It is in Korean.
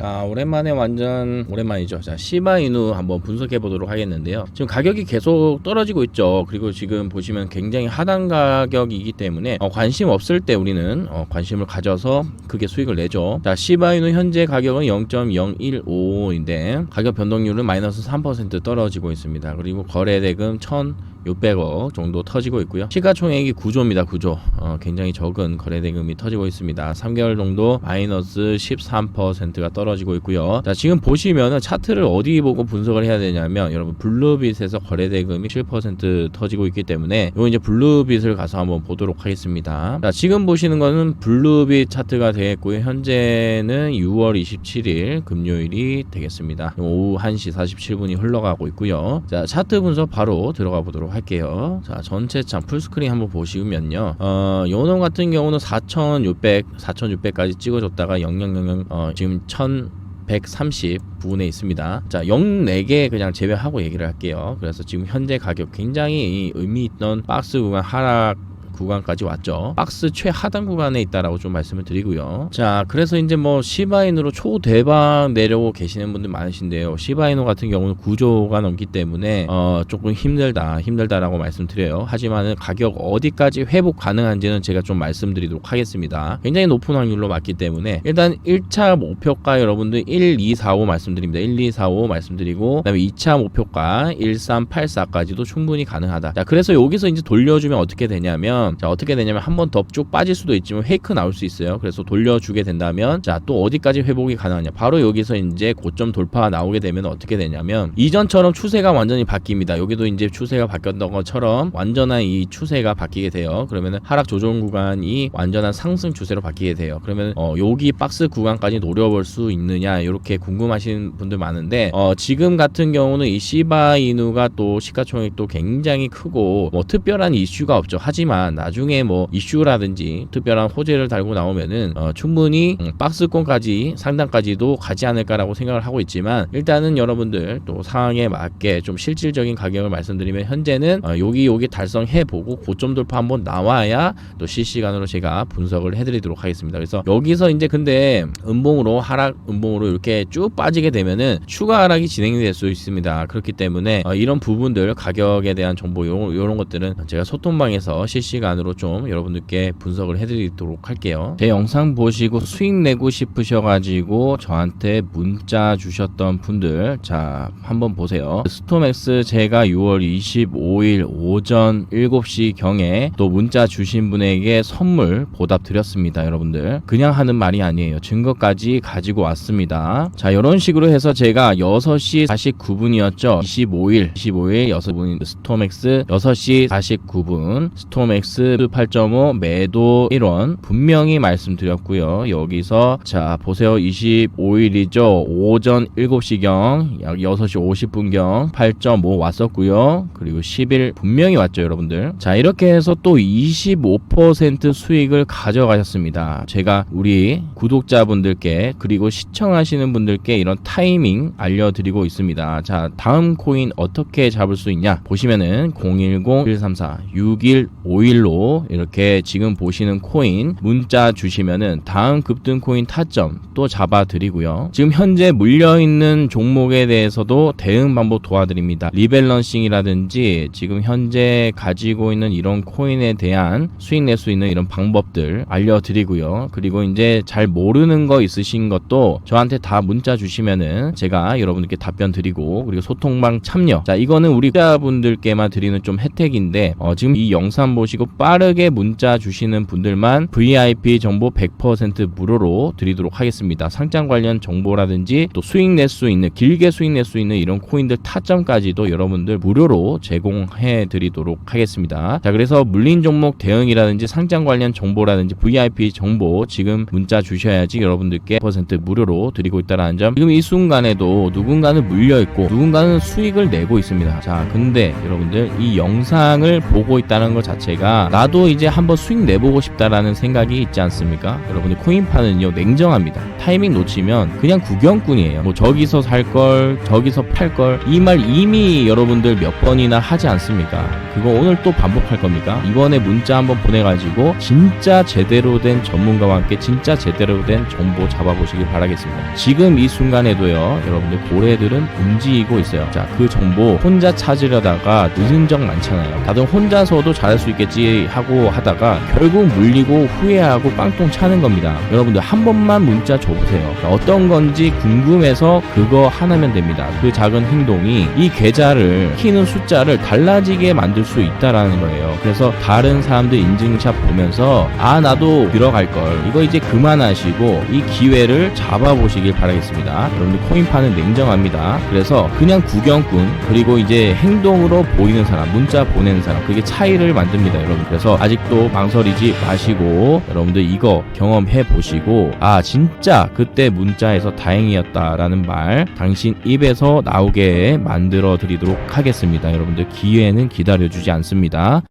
자 오랜만에 완전 오랜만이죠. 자 시바이누 한번 분석해 보도록 하겠는데요. 지금 가격이 계속 떨어지고 있죠. 그리고 지금 보시면 굉장히 하단 가격이기 때문에 어, 관심 없을 때 우리는 어, 관심을 가져서 크게 수익을 내죠. 자 시바이누 현재 가격은 0.015인데 가격 변동률은 마이너스 3% 떨어지고 있습니다. 그리고 거래대금 1 600억 정도 터지고 있고요. 시가총액이 9조입니다. 9조. 어, 굉장히 적은 거래대금이 터지고 있습니다. 3개월 정도 마이너스 13%가 떨어지고 있고요. 자, 지금 보시면은 차트를 어디 보고 분석을 해야 되냐면 여러분 블루빗에서 거래대금이 7% 터지고 있기 때문에 요 이제 블루빗을 가서 한번 보도록 하겠습니다. 자, 지금 보시는 거는 블루빗 차트가 되겠고요. 현재는 6월 27일 금요일이 되겠습니다. 오후 1시 47분이 흘러가고 있고요. 자, 차트 분석 바로 들어가 보도록 할게요. 자, 전체 참 풀스크린 한번 보시면요. 어, 요놈 같은 경우는 4,600, 4,600까지 찍어줬다가 0000 어, 지금 1,130 부분에 있습니다. 자, 0 4개 그냥 제외하고 얘기를 할게요. 그래서 지금 현재 가격 굉장히 의미 있던 박스 구간 하락 구간까지 왔죠. 박스 최하단 구간에 있다라고 좀 말씀을 드리고요. 자, 그래서 이제 뭐 시바인으로 초대박 내려고 계시는 분들 많으신데요. 시바이노 같은 경우는 구조가 넘기 때문에 어 조금 힘들다, 힘들다라고 말씀드려요. 하지만은 가격 어디까지 회복 가능한지는 제가 좀 말씀드리도록 하겠습니다. 굉장히 높은 확률로 맞기 때문에 일단 1차 목표가 여러분들 1, 2, 4, 5 말씀드립니다. 1, 2, 4, 5 말씀드리고 그다음에 2차 목표가 1, 3, 8, 4까지도 충분히 가능하다. 자, 그래서 여기서 이제 돌려주면 어떻게 되냐면 자 어떻게 되냐면 한 번 더 쭉 빠질 수도 있지만 페이크 나올 수 있어요. 그래서 돌려주게 된다면 자 또 어디까지 회복이 가능하냐. 바로 여기서 이제 고점 돌파 나오게 되면 어떻게 되냐면 이전처럼 추세가 완전히 바뀝니다. 여기도 이제 추세가 바뀌었던 것처럼 완전한 이 추세가 바뀌게 돼요. 그러면 하락 조정 구간이 완전한 상승 추세로 바뀌게 돼요. 그러면 어 여기 박스 구간까지 노려볼 수 있느냐 이렇게 궁금하신 분들 많은데 어 지금 같은 경우는 이 시바이누가 또 시가총액도 굉장히 크고 뭐 특별한 이슈가 없죠. 하지만 나중에 뭐 이슈라든지 특별한 호재를 달고 나오면은 어, 충분히 음, 박스권까지 상단까지도 가지 않을까라고 생각을 하고 있지만 일단은 여러분들 또 상황에 맞게 좀 실질적인 가격을 말씀드리면 현재는 어, 여기 여기 달성해 보고 고점 돌파 한번 나와야 또 실시간으로 제가 분석을 해드리도록 하겠습니다. 그래서 여기서 이제 근데 음봉으로 하락 음봉으로 이렇게 쭉 빠지게 되면은 추가 하락이 진행이 될수 있습니다. 그렇기 때문에 어, 이런 부분들 가격에 대한 정보 요, 요런 것들은 제가 소통방에서 실시간 으로 좀 여러분들께 분석을 해드리도록 할게요. 제 영상 보시고 수익 내고 싶으셔가지고 저한테 문자 주셨던 분들 자 한번 보세요. 스톰엑스 제가 6월 25일 오전 7시 경에 또 문자 주신 분에게 선물 보답 드렸습니다. 여러분들 그냥 하는 말이 아니에요. 증거까지 가지고 왔습니다. 자 이런 식으로 해서 제가 6시 49분이었죠. 25일 25일 6분 스톰엑스 6시 49분 스톰엑스 8.5 매도 1원 분명히 말씀드렸고요. 여기서 자 보세요. 25일이죠. 오전 7시경 약 6시 50분경 8.5 왔었고요. 그리고 10일 분명히 왔죠, 여러분들. 자 이렇게 해서 또 25% 수익을 가져가셨습니다. 제가 우리 구독자분들께 그리고 시청하시는 분들께 이런 타이밍 알려드리고 있습니다. 자 다음 코인 어떻게 잡을 수 있냐 보시면은 010-134-6151로 이렇게 지금 보시는 코인 문자 주시면은 다음 급등 코인 타점 또 잡아 드리고요. 지금 현재 물려 있는 종목에 대해서도 대응 방법 도와드립니다. 리밸런싱이라든지 지금 현재 가지고 있는 이런 코인에 대한 수익 낼 수 있는 이런 방법들 알려드리고요. 그리고 이제 잘 모르는 거 있으신 것도 저한테 다 문자 주시면은 제가 여러분들께 답변 드리고 그리고 소통방 참여. 자 이거는 우리 구독자분들께만 드리는 좀 혜택인데 어, 지금 이 영상 보시고 빠르게 문자 주시는 분들만 VIP 정보 100% 무료로 드리도록 하겠습니다. 상장 관련 정보라든지 또 수익 낼 수 있는 길게 수익 낼 수 있는 이런 코인들 타점까지도 여러분들 무료로 제공해 드리도록 하겠습니다. 자 그래서 물린 종목 대응이라든지 상장 관련 정보라든지 VIP 정보 지금 문자 주셔야지 여러분들께 100% 무료로 드리고 있다는 점 지금 이 순간에도 누군가는 물려 있고 누군가는 수익을 내고 있습니다. 자 근데 여러분들 이 영상을 보고 있다는 것 자체가 나도 이제 한번 수익 내보고 싶다라는 생각이 있지 않습니까? 여러분들 코인파는요 냉정합니다. 타이밍 놓치면 그냥 구경꾼이에요. 뭐 저기서 살 걸, 저기서 팔 걸 이 말 이미 여러분들 몇 번이나 하지 않습니까? 그거 오늘 또 반복할 겁니까? 이번에 문자 한번 보내가지고 진짜 제대로 된 전문가와 함께 진짜 제대로 된 정보 잡아보시길 바라겠습니다. 지금 이 순간에도요, 여러분들 고래들은 움직이고 있어요. 자, 그 정보 혼자 찾으려다가 늦은 적 많잖아요. 다들 혼자서도 잘할 수 있겠지 하고 하다가 결국 물리고 후회하고 빵똥 차는 겁니다. 여러분들 한 번만 문자 줘보세요. 자, 어떤 건지 궁금해서 그거 하나면 됩니다. 그 작은 행동이 이 계좌를 키는 숫자를 달라지게 만들 수 있다라는 거예요. 그래서 다른 사람들 인증샷 보면서 아 나도 들어갈 걸 이거 이제 그만하시고 이 기회를 잡아보시길 바라겠습니다. 여러분들 코인파는 냉정합니다. 그래서 그냥 구경꾼 그리고 이제 행동으로 보이는 사람 문자 보내는 사람 그게 차이를 만듭니다, 여러분. 그래서 아직도 망설이지 마시고 여러분들 이거 경험해 보시고 아 진짜 그때 문자에서 다행이었다라는 말 당신 입에서 나오게 만들어 드리도록 하겠습니다. 여러분들 기회는 기다려주지 않습니다.